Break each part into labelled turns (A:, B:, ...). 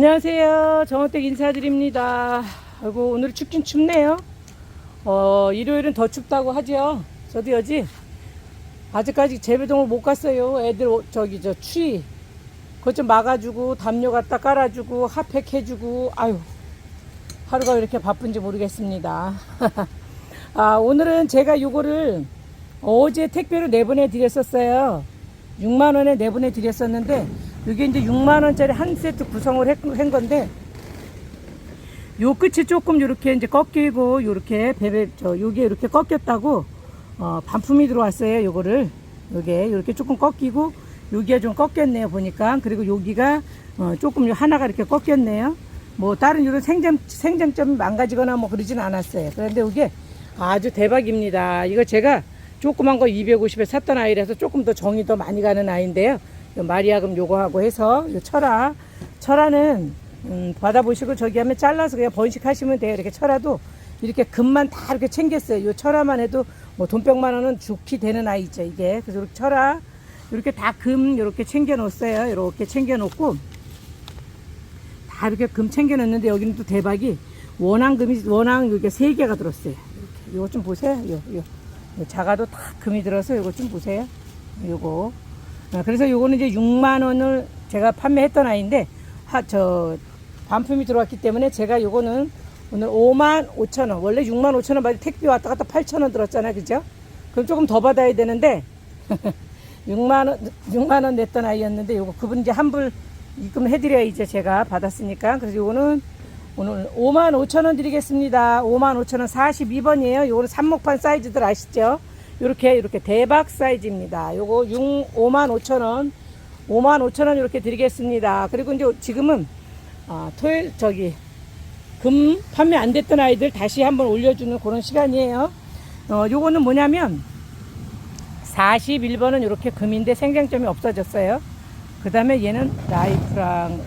A: 안녕하세요. 정원댁 인사드립니다. 아이고, 오늘 춥긴 춥네요. 어, 일요일은 더 춥다고 하죠. 저도 여지 아직까지 재배동을 못 갔어요. 애들 오- 저기 저 추위 그것 좀 막아주고 담요 갖다 깔아주고 핫팩 해주고 아유 하루가 왜 이렇게 바쁜지 모르겠습니다. 아 오늘은 제가 요거를 어제 택배로 내보내 드렸었어요. 6만 원에 내보내 드렸었는데 이게 이제 6만 원짜리 한 세트 구성을 했- 한 건데 요 끝이 조금 요렇게 이제 꺾이고 요렇게 베베 저 요게 이렇게 꺾였다고 어 반품이 들어왔어요 요거를. 요게 요렇게 조금 꺾이고 여기가 좀 꺾였네요 보니까. 그리고 여기가 어 조금 요 하나가 이렇게 꺾였네요. 뭐 다른 이런 생장 생장점이 망가지거나 뭐 그러진 않았어요. 그런데 이게 아주 대박입니다. 이거 제가 조그만 거 250에 샀던 아이라서 조금 더 정이 더 많이 가는 아이인데요 요 마리아금 요거 하고 해서 요 철화 철화는 음, 받아보시고 저기 하면 잘라서 그냥 번식하시면 돼요. 이렇게 철화도 이렇게 금만 다 이렇게 챙겼어요. 요 철화만 해도 뭐 돈백만 원은 죽기 되는 아이 있죠. 이게 그래서 철화 이렇게 다 금 이렇게 챙겨 놓았어요. 이렇게 챙겨 놓고 다 이렇게 금 챙겨 놓는데 여기는 또 대박이 원앙금이 원앙 이게 세 개가 들었어요. 이렇게 요거 좀 보세요. 요, 요, 요 작아도 다 금이 들어서 요거 좀 보세요. 요거 아, 그래서 요거는 이제 6만 원을 제가 판매했던 아이인데 하, 저 반품이 들어왔기 때문에 제가 요거는 오늘 5만 5천 원 원래 6만 5천 원 받이 택배 왔다 갔다 8천 원 들었잖아요. 그죠? 그럼 조금 더 받아야 되는데 6만 원 6만 원 냈던 아이였는데 요거 그분 이제 환불 입금 해드려야 이제 제가 받았으니까. 그래서 요거는 오늘 5만 5천 원 드리겠습니다. 5만 5천 원 42번이에요. 요거는 삽목판 사이즈들 아시죠 요렇게 이렇게 대박 사이즈입니다 요거 6, 5만 5천 원 5만 5천 원 이렇게 드리겠습니다. 그리고 이제 지금은 아, 토요일 저기 금 판매 안 됐던 아이들 다시 한번 올려주는 그런 시간이에요. 어, 요거는 뭐냐면 41번은 이렇게 금인데 생장점이 없어졌어요. 그 다음에 얘는 라이프랑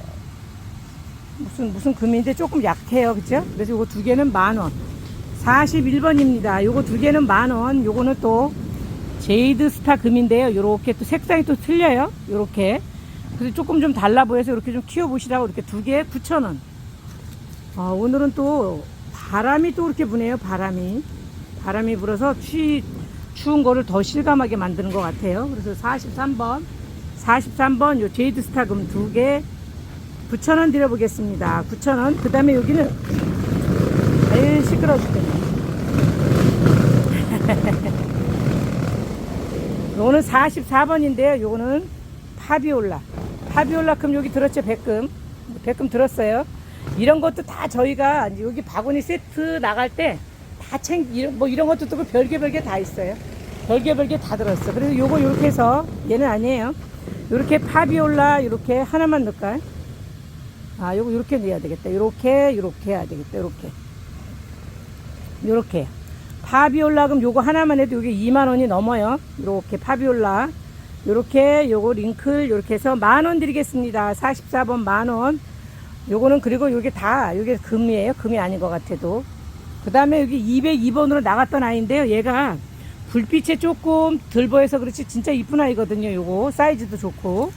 A: 무슨 무슨 금인데 조금 약해요, 그죠? 그래서 요거 두 개는 만 원. 41번입니다. 요거 두 개는 만 원. 요거는 또 제이드 스타 금인데요. 요렇게 또 색상이 또 틀려요. 요렇게. 그래서 조금 좀 달라 보여서 이렇게 좀 키워보시라고 이렇게 두 개에 9,000원. 아, 오늘은 또 바람이 또 이렇게 부네요. 바람이. 바람이 불어서 추, 추운 거를 더 실감하게 만드는 것 같아요. 그래서 43번. 43번 요 제이드 스타 금 두 개 9,000원 드려보겠습니다. 9,000원. 그 다음에 여기는 아유 시끄러워 죽겠네. 요거는 44번인데요. 요거는 파비올라. 파비올라 금 여기 들었죠? 백금. 백금 들었어요. 이런 것도 다 저희가 여기 바구니 세트 나갈 때 다 챙, 이런, 뭐 이런 것도 또 별개 별개 다 있어요. 별개 별개 다 들었어. 그래서 요거 요렇게 해서 얘는 아니에요. 요렇게 파비올라 요렇게 하나만 넣을까요? 아, 요거 요렇게 넣어야 되겠다. 요렇게, 요렇게 해야 되겠다. 요렇게. 요렇게. 파비올라 그럼 요거 하나만 해도 요게 2만 원이 넘어요. 요렇게 파비올라. 요렇게 요거 링클 요렇게 해서 만원 드리겠습니다. 44번 만 원. 요거는 그리고 요게 다 요게 금이에요. 금이 아닌 것 같아도. 그 다음에 여기 202번으로 나갔던 아이인데요. 얘가 불빛에 조금 덜 보여서 그렇지 진짜 이쁜 아이거든요. 요거 사이즈도 좋고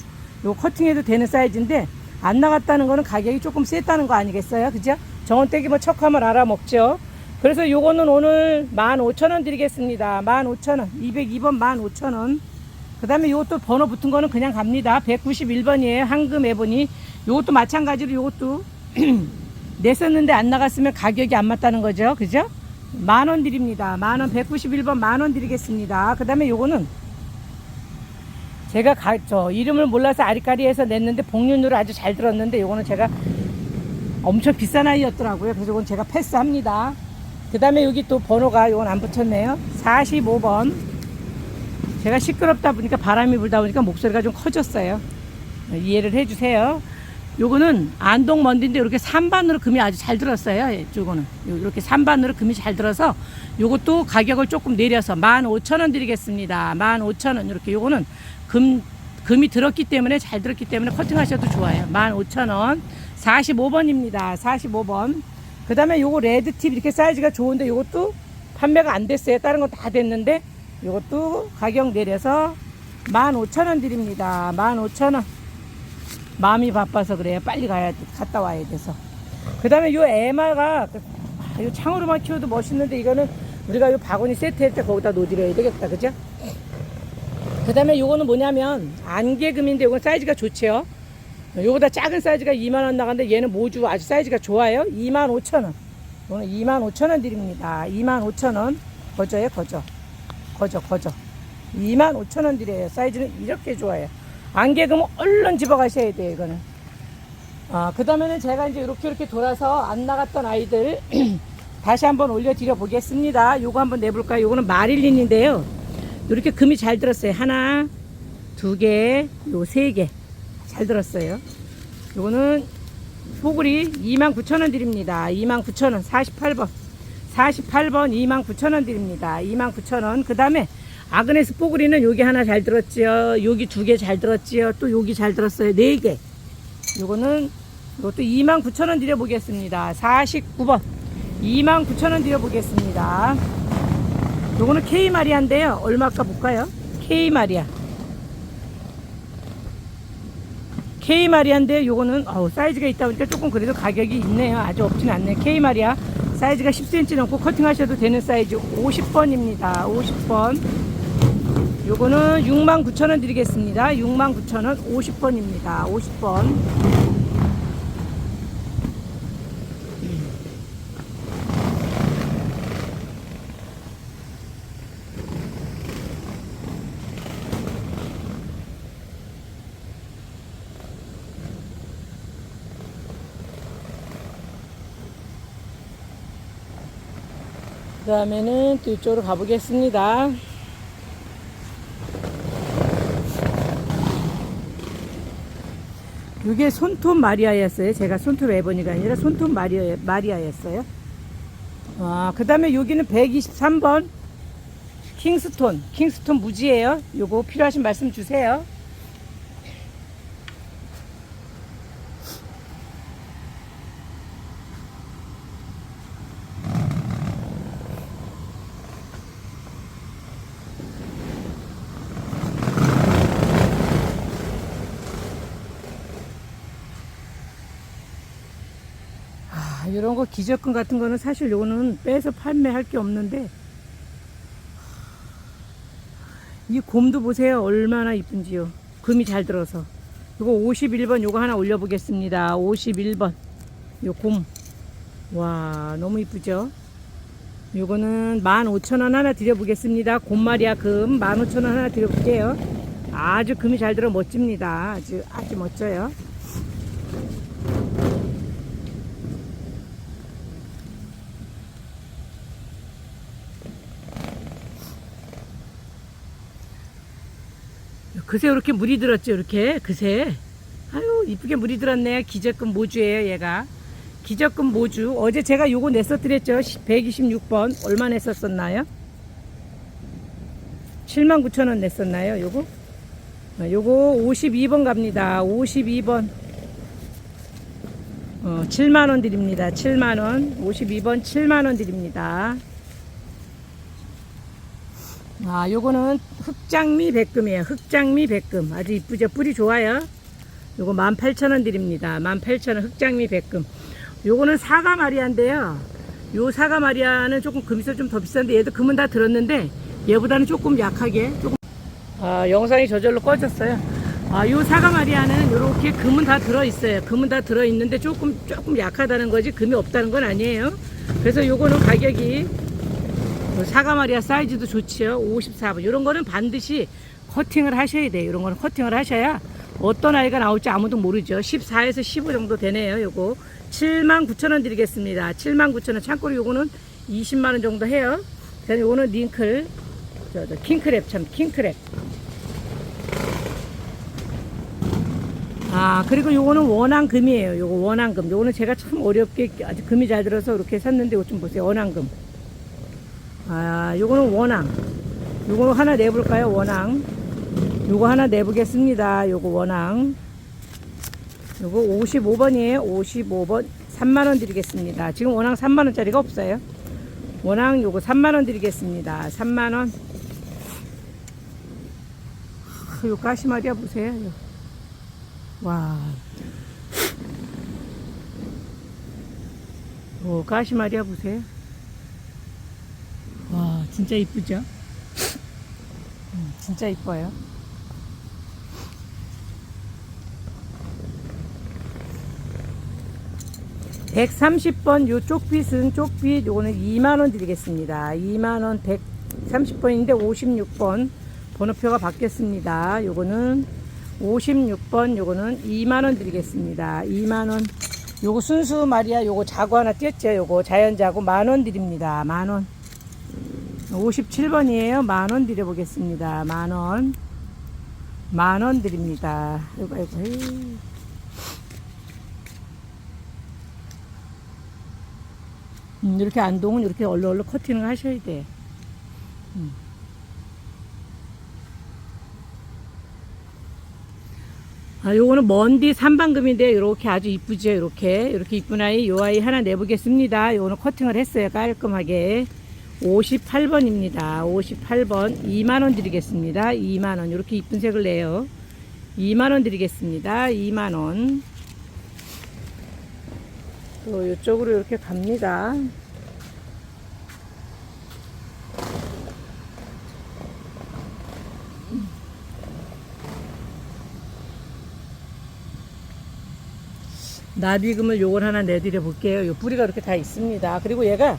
A: 요거 커팅해도 되는 사이즈인데 안 나갔다는 거는 가격이 조금 셌다는 거 아니겠어요? 그죠? 정원떼기 뭐 척하면 알아먹죠. 그래서 요거는 오늘 15,000원 드리겠습니다. 15,000원. 202번 15,000원. 그 다음에 요것도 번호 붙은 거는 그냥 갑니다. 191번이에요. 황금 에보니. 요것도 마찬가지로 요것도 냈었는데 안 나갔으면 가격이 안 맞다는 거죠. 그죠? 만 원 드립니다. 만 원, 191번 만 원 드리겠습니다. 그 다음에 요거는 제가 가, 저 이름을 몰라서 아리까리해서 냈는데 복륜으로 아주 잘 들었는데 요거는 제가 엄청 비싼 아이였더라고요. 그래서 이건 제가 패스합니다. 그 다음에 여기 또 번호가 이건 안 붙였네요. 45번. 제가 시끄럽다 보니까 바람이 불다 보니까 목소리가 좀 커졌어요. 이해를 해주세요. 요거는 안동 먼디인데 이렇게 3반으로 금이 아주 잘 들었어요. 예, 요거는. 요- 이렇게 3반으로 금이 잘 들어서 요것도 가격을 조금 내려서 15,000원 드리겠습니다. 15,000원. 이렇게 요거는 금, 금이 들었기 때문에 잘 들었기 때문에 커팅하셔도 좋아요. 15,000원. 45번입니다. 45번. 그 다음에 요거 레드팁 이렇게 사이즈가 좋은데 요것도 판매가 안 됐어요. 다른 건 다 됐는데 요것도 가격 내려서 15,000원 드립니다. 15,000원. 마음이 바빠서 그래요. 빨리 가야 돼. 갔다 와야 돼서. 그 다음에 요 에마가, 그- 아, 요 창으로만 키워도 멋있는데 이거는 우리가 요 바구니 세트할 때 거기다 놓드려야 되겠다. 그죠? 그 다음에 요거는 뭐냐면 안개금인데 요건 사이즈가 좋지요. 요거보다 작은 사이즈가 2만원 나가는데 얘는 모주 아주 사이즈가 좋아요. 2만 5천원. 오늘 2만 5천원 드립니다. 2만 5천원. 거저에 거저. 거저, 거저. 2만 5천원 드려요. 사이즈는 이렇게 좋아요. 안개금은 얼른 집어가셔야 돼요, 이거는. 아, 그 다음에는 제가 이제 이렇게 이렇게 돌아서 안 나갔던 아이들 다시 한번 올려드려 보겠습니다. 요거 한번 내볼까요? 요거는 마릴린인데요. 이렇게 금이 잘 들었어요. 하나, 두 개, 요 세 개. 잘 들었어요. 요거는 소굴이 29,000원 드립니다. 29,000원 48번 48번 29,000원 드립니다. 29,000원 그 다음에 아그네스 뽀글이는 여기 하나 잘 들었지요. 여기 두 개 잘 들었지요. 또 여기 잘 들었어요. 네 개. 요거는 이것도 29,000원 드려보겠습니다. 49번 29,000원 드려보겠습니다. 요거는 K 마리아인데요. 얼마까 볼까요? K 마리아. K 마리아인데 요거는 어우, 사이즈가 있다 보니까 조금 그래도 가격이 있네요. 아주 없진 않네. K 마리아 사이즈가 10cm 넘고 커팅하셔도 되는 사이즈 50번입니다. 50번. 요거는 69,000원 드리겠습니다. 69,000원 50번입니다. 50번. 다음에는 또 이쪽으로 가보겠습니다. 이게 손톱 마리아였어요. 제가 손톱 에버니가 아니라 손톱 마리아, 마리아였어요. 아, 그 다음에 여기는 123번 킹스톤. 킹스톤 무지예요. 요거 필요하신 말씀 주세요. 아, 이런 거 기저금 같은 거는 사실 요거는 빼서 판매할 게 없는데 이 곰도 보세요. 얼마나 이쁜지요. 금이 잘 들어서. 요거 51번 요거 하나 올려보겠습니다. 51번. 요 곰 와 너무 이쁘죠? 요거는 15,000원 하나 드려보겠습니다. 곰마리아 금. 15,000원 하나 드려볼게요. 아주 금이 잘 들어 멋집니다. 아주 아주 멋져요 그새 이렇게 물이 들었죠 이렇게? 그새? 아유 이쁘게 물이 들었네. 기저금 모주예요 얘가. 기저금 모주. 어제 제가 요거 냈었드렸죠. 126번. 얼마 냈었었나요? 79,000원 냈었나요 요거? 어, 요거 52번 갑니다. 52번. 어, 7만원 드립니다. 7만원. 52번 7만원 드립니다 아, 요거는 흑장미 백금이에요. 흑장미 백금. 아주 이쁘죠? 뿌리 좋아요. 요거 18,000원 드립니다. 18,000원 흑장미 백금. 요거는 사과 마리아인데요. 요 사과 마리아는 조금 금이서 좀 더 비싼데 얘도 금은 다 들었는데 얘보다는 조금 약하게 조금 아, 영상이 저절로 꺼졌어요. 아, 요 사과 마리아는 요렇게 금은 다 들어 있어요. 금은 다 들어 있는데 조금 조금 약하다는 거지 금이 없다는 건 아니에요. 그래서 요거는 가격이 뭐 사과 마리아 사이즈도 좋지요. 54번. 이런 거는 반드시 커팅을 하셔야 돼요. 이런 거는 커팅을 하셔야 어떤 아이가 나올지 아무도 모르죠. 14에서 15 정도 되네요. 요거 79,000원 드리겠습니다. 79,000원. 참고로 요거는 20만 원 정도 해요. 그다음에 요거는 링클 저, 저 킹크랩 참 킹크랩. 아 그리고 요거는 원앙금이에요. 요거 원앙금. 요거는 제가 참 어렵게 아주 금이 잘 들어서 이렇게 샀는데 이거 좀 보세요. 원앙금. 아 요거는 원앙. 요거 하나 내볼까요? 원앙. 요거 하나 내보겠습니다. 요거 원앙. 요거 55번이에요. 55번 3만원 드리겠습니다. 지금 원앙 3만원짜리가 없어요. 원앙 요거 3만원 드리겠습니다. 3만원. 아, 요 가시마리아 보세요. 와. 오, 가시마리아 보세요. 와, 진짜 이쁘죠? 음, 진짜 이뻐요. (130번) 요 쪽빛은 쪽빛 요거는 (2만원) 드리겠습니다. (2만원) (130번인데) (56번) 번호표가 바뀌었습니다. 요거는 (56번) 요거는 (2만원) 드리겠습니다. (2만원) 요거 순수 마리아 요거 자고 하나 띄었죠? 요거 자연자고 만원 드립니다. 만원 57번이에요. 만원 드려보겠습니다. 만원. 만원 드립니다. 이거 이거. 에이. 음, 이렇게 안동은 이렇게 얼른얼른 커팅을 하셔야 돼. 음. 아, 요거는 먼디 삼방금인데 이렇게 아주 이쁘죠? 이렇게. 이렇게 이쁜 아이 요 아이 하나 내보겠습니다. 요거는 커팅을 했어요. 깔끔하게 58번입니다. 58번 2만원 드리겠습니다. 2만원. 이렇게 이쁜 색을 내요. 2만원 드리겠습니다. 2만원. 또 이쪽으로 이렇게 갑니다. 나비금을 요걸 하나 내드려 볼게요. 요 뿌리가 이렇게 다 있습니다. 그리고 얘가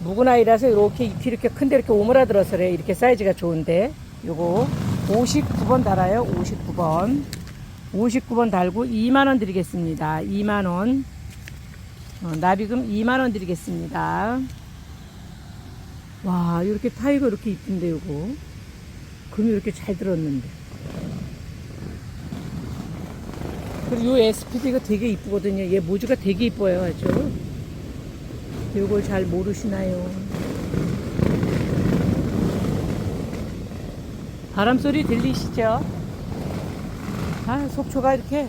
A: 묵은 아이라서 이렇게 잎이 이렇게 큰데 이렇게 오므라들어서 그래. 이렇게 사이즈가 좋은데 요거 59번 달아요. 59번 59번 달고 2만원 드리겠습니다. 2만원 어, 나비금 2만원 드리겠습니다. 와 이렇게 타이거 이렇게 이쁜데 요거 금이 이렇게 잘 들었는데 그리고 요 SPD 가 되게 이쁘거든요. 얘 모주가 되게 이뻐요, 아주. 요걸 잘 모르시나요? 바람 소리 들리시죠? 아, 속초가 이렇게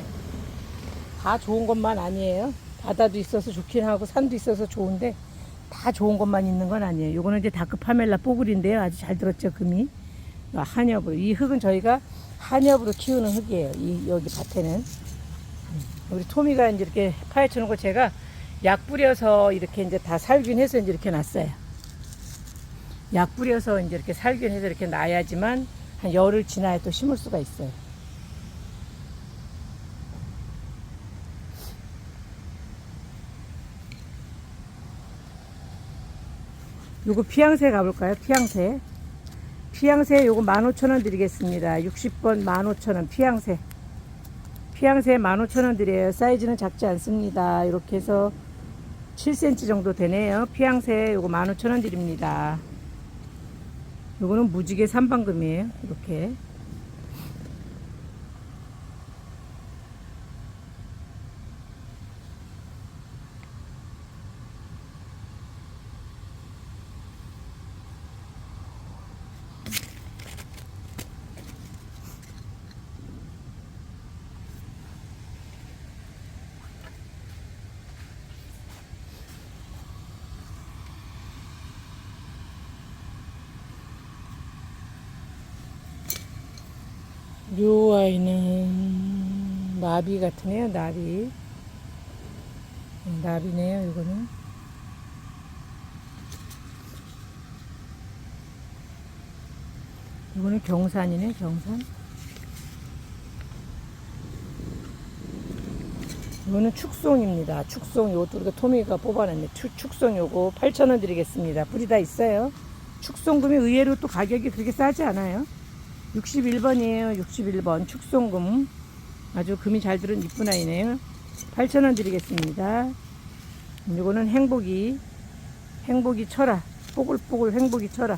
A: 다 좋은 것만 아니에요. 바다도 있어서 좋긴 하고 산도 있어서 좋은데 다 좋은 것만 있는 건 아니에요. 요거는 이제 다크 파멜라 뽀글인데요. 아주 잘 들었죠, 금이. 아, 한엽으로. 이 흙은 저희가 한엽으로 키우는 흙이에요. 이 여기 밭에는. 우리 토미가 이제 이렇게 파헤치는 거 제가 약 뿌려서 이렇게 이제 다 살균해서 이제 이렇게 놨어요. 약 뿌려서 이제 이렇게 살균해서 이렇게 놔야지만 한 열흘 지나야 또 심을 수가 있어요. 요거 피양새 가볼까요? 피양새. 피양새 요거 15,000원 드리겠습니다. 60번 15,000원 피양새. 피양새 15,000원 드려요. 사이즈는 작지 않습니다. 이렇게 해서 7cm 정도 되네요. 피양새 요거 15,000원 드립니다. 요거는 무지개 삼방금이에요. 이렇게. 요 아이는 나비 같으네요. 나비. 음, 나비네요. 이거는. 이거는 경산이네. 경산. 이거는 축송입니다. 축송 요것도 우리가 토미가 뽑아냈네. 축, 축송 요거 8,000원 드리겠습니다. 뿌리 다 있어요. 축송금이 의외로 또 가격이 그렇게 싸지 않아요. 61번이에요. 61번 축송금 아주 금이 잘 들은 이쁜 아이네요. 8,000원 드리겠습니다. 요거는 행복이 행복이 철아 뽀글뽀글 행복이 철아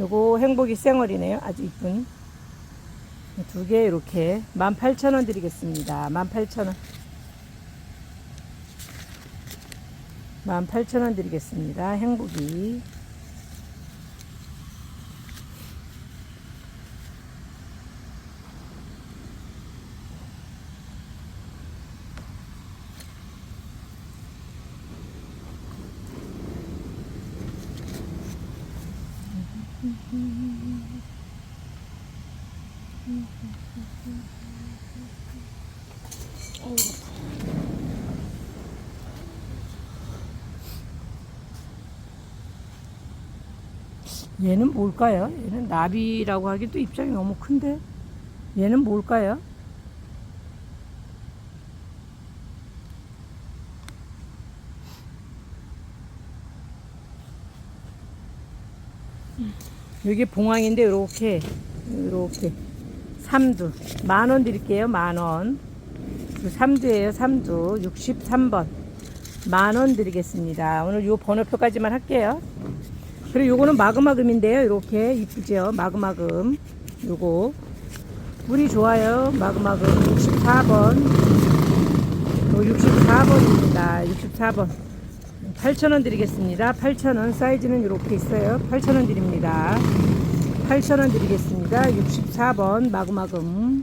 A: 요거 행복이 쌩얼이네요. 아주 이쁜 두 개 이렇게 18,000원 드리겠습니다. 18,000원 18,000원 드리겠습니다. 행복이 얘는 뭘까요? 얘는 나비라고 하기도 입장이 너무 큰데 얘는 뭘까요? 여기 봉황인데 이렇게 이렇게 삼두. 만 원 드릴게요 만 원. 삼두예요 삼두. 63번. 만 원 드리겠습니다. 오늘 요 번호표까지만 할게요. 그리고 요거는 마그마금인데요 이렇게. 이쁘죠? 마그마금. 요거. 물이 좋아요. 마그마금. 64번. 요 64번입니다. 64번. 8,000원 드리겠습니다. 8,000원 사이즈는 이렇게 있어요. 8,000원 드립니다 8,000원 드리겠습니다. 64번 마그마금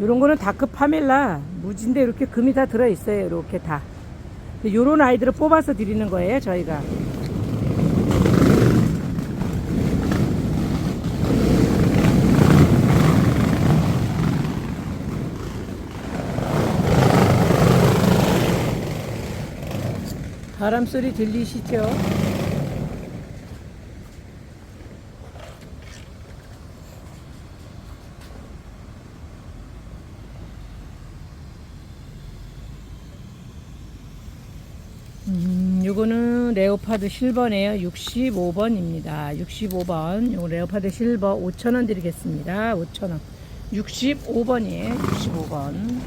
A: 요런 거는 다크 파멜라. 무진데 이렇게 금이 다 들어있어요. 이렇게 다. 요런 아이들을 뽑아서 드리는 거예요 저희가. 바람 소리 들리시죠? 음, 요거는 레오파드 실버네요. 65번입니다. 65번. 요거 레오파드 실버 5,000원 드리겠습니다. 5,000원. 65번이에요. 65번.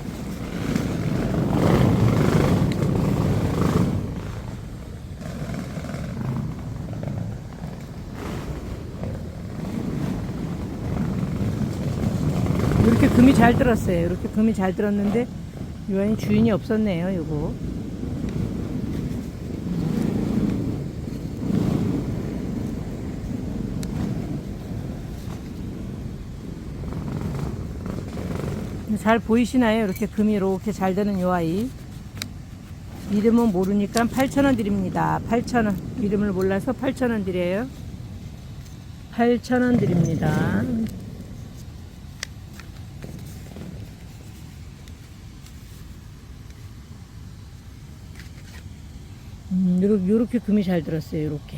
A: 이렇게 금이 잘 들었어요. 이렇게 금이 잘 들었는데 요한이 주인이 없었네요. 요거. 잘 보이시나요? 이렇게 금이 이렇게 잘 되는 요 아이. 이름은 모르니까 8,000원 드립니다. 8,000원. 이름을 몰라서 8,000원 드려요. 8,000원 드립니다. 음, 요렇게, 금이 잘 들었어요. 요렇게.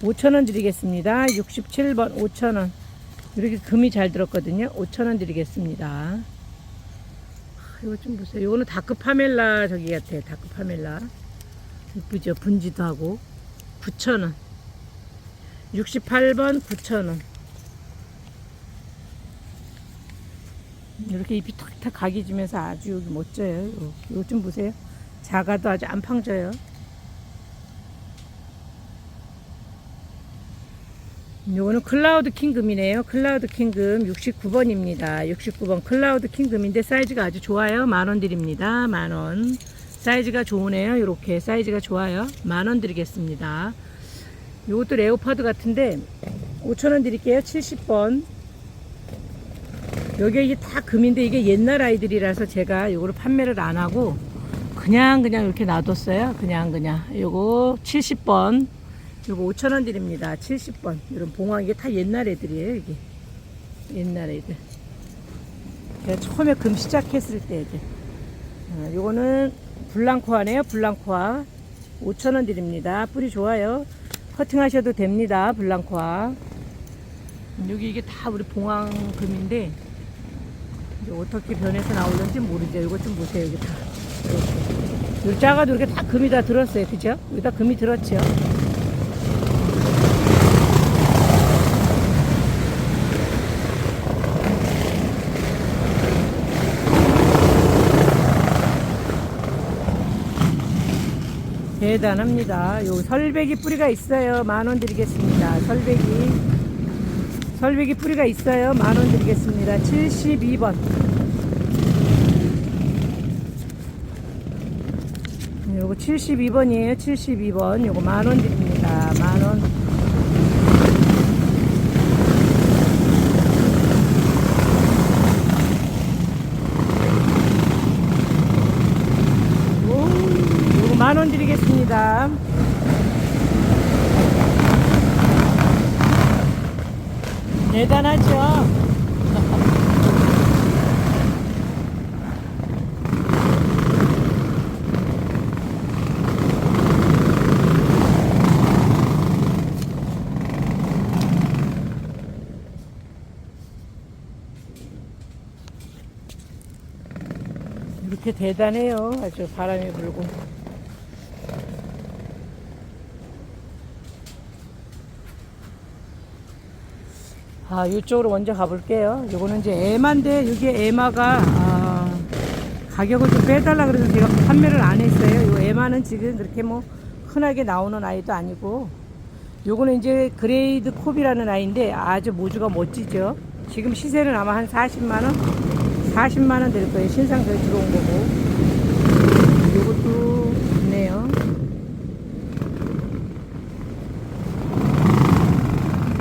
A: 5,000원 드리겠습니다. 67번 5,000원. 이렇게 금이 잘 들었거든요. 5,000원 드리겠습니다. 아, 이거 좀 보세요. 이거는 다크 파멜라 저기 같아. 다크 파멜라. 이쁘죠? 분지도 하고. 9,000원. 68번 9,000원. 이렇게 잎이 탁탁 각이 지면서 아주 멋져요. 요- 이거 좀 보세요. 작아도 아주 안 팡져요. 요거는 클라우드 킹금이네요. 클라우드 킹금 69번입니다. 69번 클라우드 킹금인데 사이즈가 아주 좋아요. 만원 드립니다. 만원. 사이즈가 좋으네요. 이렇게 사이즈가 좋아요. 만원 드리겠습니다. 요것도 레오파드 같은데 5천원 드릴게요. 70번. 여기 이게 다 금인데 이게 옛날 아이들이라서 제가 요거를 판매를 안 하고 그냥 그냥 이렇게 놔뒀어요. 그냥 그냥. 요거 70번. 요거 5천원 드립니다. 70번. 이런 봉황 이게 다 옛날 애들이에요. 이게 옛날 애들. 제가 처음에 금 시작했을 때 애들. 어, 요거는 블랑코아네요. 블랑코아. 5천원 드립니다. 뿌리 좋아요. 커팅하셔도 됩니다. 블랑코아. 여기 이게 다 우리 봉황 금인데 이제 어떻게 변해서 나오는지 모르죠. 이거 좀 보세요. 여기 다. 이렇게. 여기 작아도 이렇게 다 금이 다 들었어요. 그죠? 여기 다 금이 들었죠. 대단합니다. 요 설배기 뿌리가 있어요. 만 원 드리겠습니다. 설배기. 설배기 뿌리가 있어요. 만 원 드리겠습니다. 72번. 요거 72번이에요. 72번. 요거 만 원 드립니다. 만 원. 대단하죠? 이렇게 대단해요. 아주 바람이 불고. 아, 이쪽으로 먼저 가볼게요. 요거는 이제 에마인데, 이게 에마가, 아, 가격을 좀 빼달라 그래서 제가 판매를 안 했어요. 요 에마는 지금 그렇게 뭐 흔하게 나오는 아이도 아니고, 요거는 이제 그레이드 콥이라는 아이인데 아주 모주가 멋지죠. 지금 시세는 아마 한 40만원? 40만원 될 거예요. 신상 들 들어온 거고. 요것도 좋네요.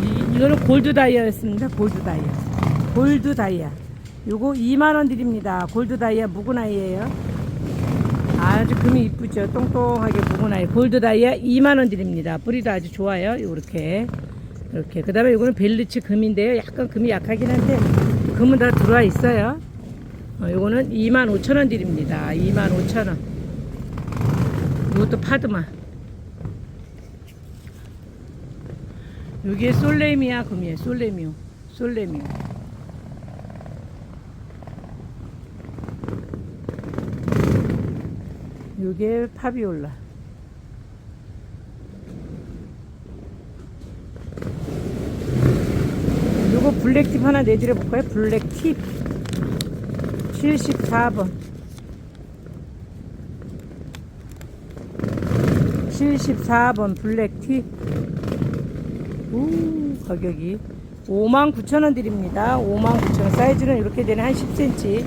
A: 이, 이거는 골드 다이아였습니다. 골드 다이아. 골드 다이아. 요거 2만원 드립니다. 골드 다이아 아이예요. 아주 금이 이쁘죠. 똥똥하게 아이. 골드 다이아 2만원 드립니다. 뿌리도 아주 좋아요. 요렇게. 이렇게. 그 다음에 이거는 벨리츠 금인데요. 약간 금이 약하긴 한데, 금은 다 들어와 있어요. 어, 요거는 25,000원 드립니다. 25,000원. 이것도 파드마. 여기에 솔레미아 금이에요. 솔레미오. 솔레미오. 요게 파비올라. 요거 블랙팁 하나 내드려 볼까요? 블랙팁. 74번. 74번 블랙팁. 우 가격이 59,000원 드립니다. 59,000원. 사이즈는 이렇게 되네. 한 10cm.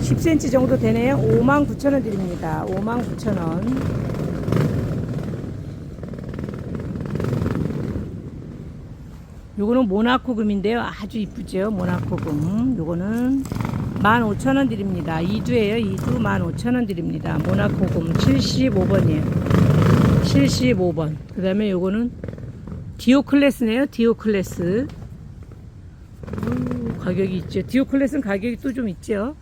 A: 10cm 정도 되네요. 59,000원 드립니다. 59,000원. 요거는 모나코 금인데요. 아주 이쁘죠. 모나코 금. 요거는 15,000원 드립니다. 2두예요. 2두 15,000원 드립니다. 모나코 금 75번이에요. 75번. 그 다음에 요거는 디오클래스네요. 디오클래스. 오, 가격이 있죠. 디오클래스는 가격이 또 좀 있죠.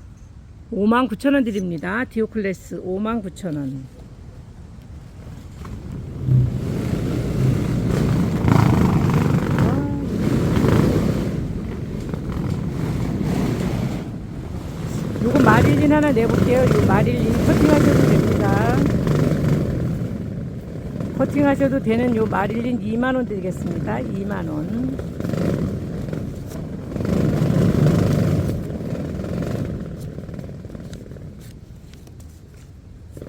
A: 59,000원 드립니다. 디오클래스 59,000원. 요거 마릴린 하나 내볼게요. 이 마릴린 커팅하셔도 됩니다. 커팅하셔도 되는 요 마릴린 2만원 드리겠습니다. 2만원.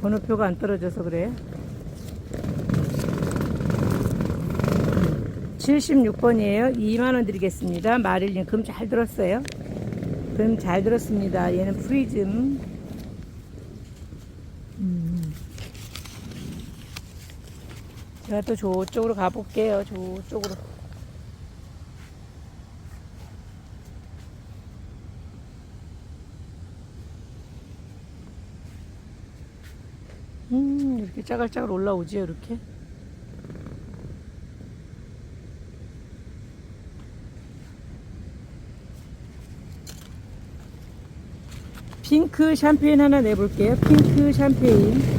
A: 번호표가 안 떨어져서 그래. 76번이에요. 2만원 드리겠습니다. 마릴린 금 잘 들었어요. 금 잘 들었습니다. 얘는 프리즘. 제가 또 저쪽으로 가볼게요. 저쪽으로. 음, 이렇게 짜글짜글 올라오지요, 이렇게. 핑크 샴페인 하나 내볼게요. 핑크 샴페인.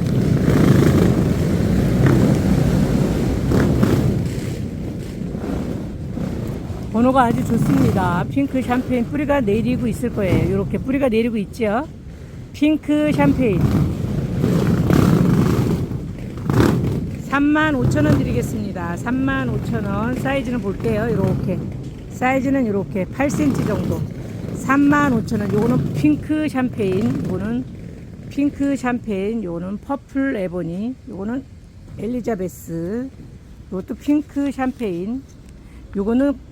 A: 번호가 아주 좋습니다. 핑크 샴페인 뿌리가 내리고 있을 거예요. 이렇게 뿌리가 내리고 있죠. 핑크 샴페인. 35,000원 드리겠습니다. 35,000원. 사이즈는 볼게요. 이렇게. 사이즈는 이렇게 8cm 정도. 35,000원. 요거는 핑크 샴페인. 요거는 핑크 샴페인. 요거는 퍼플 에보니. 요거는 엘리자베스. 요것도 핑크 샴페인. 요거는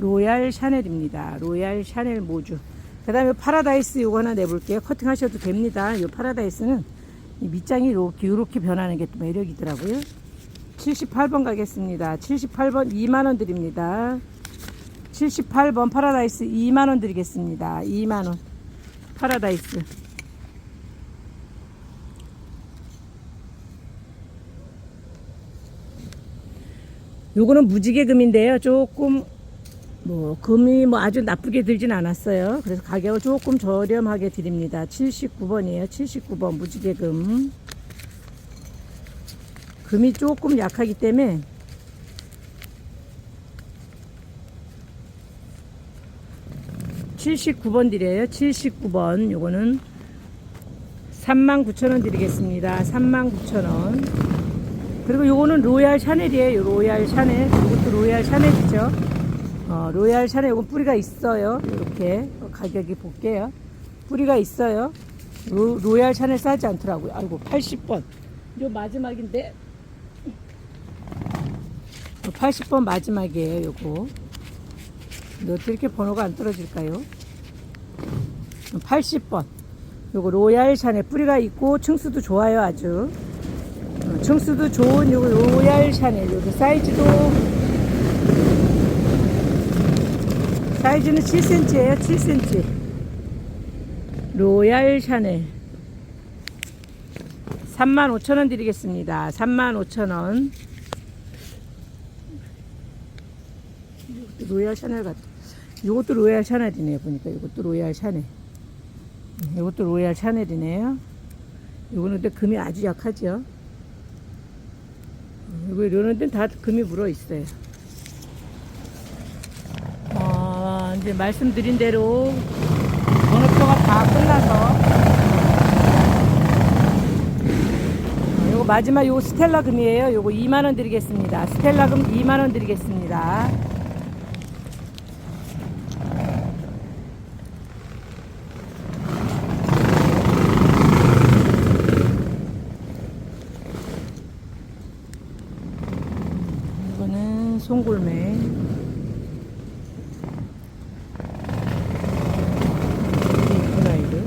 A: 로얄 샤넬입니다. 로얄 샤넬 모주. 그 다음에 파라다이스 요거 하나 내볼게요. 커팅 하셔도 됩니다. 요 파라다이스는 이 밑장이 이렇게, 이렇게 변하는 게 또 매력이더라고요. 78번 가겠습니다. 78번 2만원 드립니다. 78번 파라다이스 2만원 드리겠습니다. 2만원. 파라다이스. 요거는 무지개 금인데요. 조금 뭐 금이 뭐 아주 나쁘게 들진 않았어요. 그래서 가격을 조금 저렴하게 드립니다. 79번이에요. 79번 무지개 금. 금이 조금 약하기 때문에 (79번) 드려요 (79번) 요거는 39,000원 드리겠습니다. 39,000원. 그리고 요거는 로얄 샤넬이에요. 로얄 샤넬. 이것도 로얄 샤넬이죠. 어, 로얄 샤넬 요건 뿌리가 있어요. 이렇게 가격이 볼게요. 뿌리가 있어요. 로, 로얄 샤넬 싸지 않더라고요. 아이고 80번. 요 마지막인데 80번 마지막이에요. 요거. 어떻게 이렇게 번호가 안 떨어질까요? 80번. 요거 로얄 샤넬 뿌리가 있고 층수도 좋아요 아주. 어, 층수도 좋은 요거 로얄 샤넬 요거 사이즈도 사이즈는 7cm예요 7cm 로얄 샤넬. 35,000원 드리겠습니다. 35,000원. 이것도 로얄 샤넬 같아 이것도 로얄 샤넬이네요 보니까. 이것도 로얄 샤넬. 이것도 로얄 샤넬이네요. 이거는 근데 금이 아주 약하죠? 이거 이러는 데는 다 금이 물어 있어요. 어, 이제 말씀드린 대로 번호표가 다 끝나서 어, 요거 마지막 요거 스텔라 금이에요. 요거 2만 원 드리겠습니다. 스텔라 금 2만 원 드리겠습니다. 이거는 송골매. 이쁜 아이들.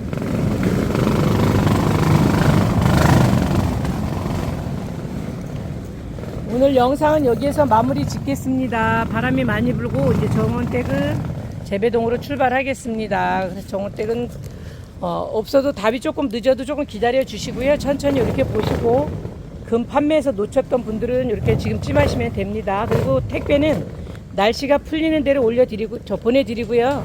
A: 오늘 영상은 여기에서 마무리 짓겠습니다. 바람이 많이 불고 이제 정원댁을 재배동으로 출발하겠습니다. 그래서 정원댁은 어, 없어도 답이 조금 늦어도 조금 기다려 주시고요. 천천히 이렇게 보시고 금 판매에서 놓쳤던 분들은 이렇게 지금 찜하시면 됩니다. 그리고 택배는 날씨가 풀리는 대로 올려드리고 저 보내드리고요.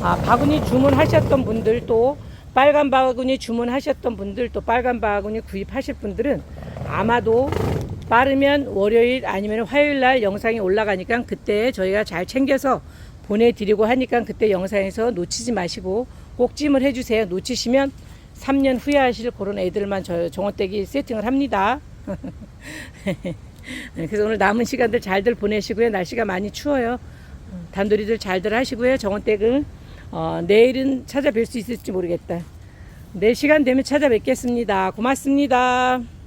A: 아, 바구니 주문하셨던 분들 또 빨간 바구니 주문하셨던 분들 또 빨간 바구니 구입하실 분들은 아마도 빠르면 월요일 아니면 화요일 날 영상이 올라가니까 그때 저희가 잘 챙겨서 보내드리고 하니까 그때 영상에서 놓치지 마시고 꼭 찜을 해주세요. 놓치시면 3년 후회하실 그런 애들만 저 정원떼기 세팅을 합니다. 네, 그래서 오늘 남은 시간들 잘들 보내시고요. 날씨가 많이 추워요. 단돌이들 잘들 하시고요. 정원댁은 어, 내일은 찾아뵐 수 있을지 모르겠다. 내일 시간 되면 찾아뵙겠습니다. 고맙습니다.